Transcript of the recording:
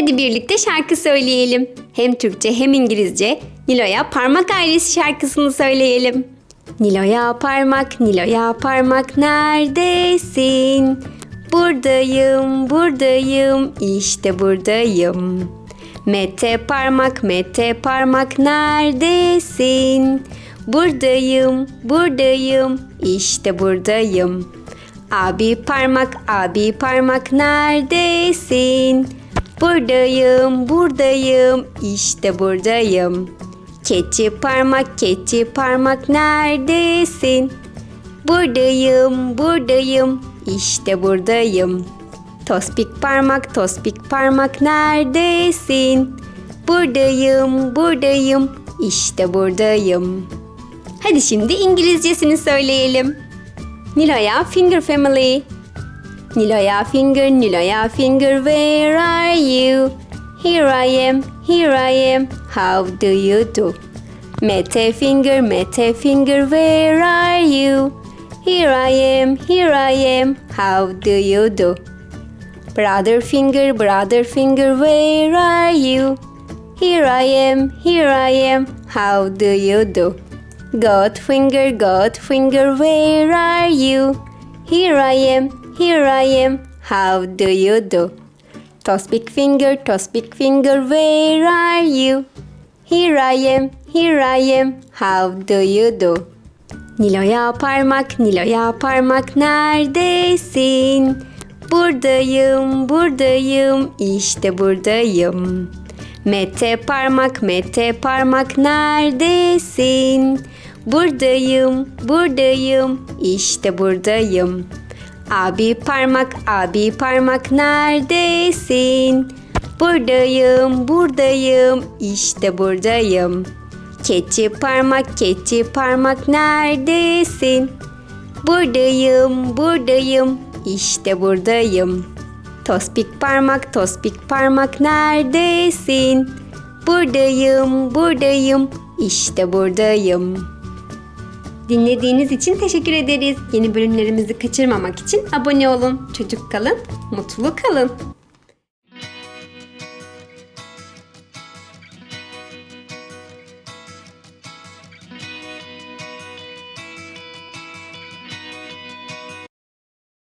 Hadi birlikte şarkı söyleyelim. Hem Türkçe hem İngilizce Nilo'ya Parmak Ailesi şarkısını söyleyelim. Nilo'ya parmak, Nilo'ya parmak neredesin? Buradayım, buradayım, işte buradayım. Mete parmak, Mete parmak neredesin? Buradayım, buradayım, işte buradayım. Abi parmak, abi parmak neredesin? Buradayım, buradayım, işte buradayım. Keçi parmak, keçi parmak neredesin? Buradayım, buradayım, işte buradayım. Tospik parmak, tospik parmak neredesin? Buradayım, buradayım, işte buradayım. Hadi şimdi İngilizcesini söyleyelim. Nilo'ya Finger Family. Nilo'ya Finger, Nilo'ya Finger, where are you? Here I am, here I am, how do you do? Mete Finger, Mete Finger, where are you? Here I am, here I am, how do you do? Brother Finger, Brother Finger, where are you? Here I am, here I am, how do you do? God Finger, God Finger, where are you? Here I am, here I am, how do you do? Tospik Finger, Tospik Finger, where are you? Here I am, here I am, how do you do? Nilo'ya parmak, Nilo'ya parmak neredesin? Buradayım, buradayım, işte buradayım. Mete parmak, Mete parmak neredesin? Buradayım, buradayım, işte buradayım. Abi parmak, abi parmak neredesin? Buradayım, buradayım, işte buradayım. Keçi parmak, keçi parmak neredesin? Buradayım, buradayım, işte buradayım. Tospik parmak, tospik parmak neredesin? Buradayım, buradayım, işte buradayım. Dinlediğiniz için teşekkür ederiz. Yeni bölümlerimizi kaçırmamak için abone olun. Çocuk kalın, mutlu kalın.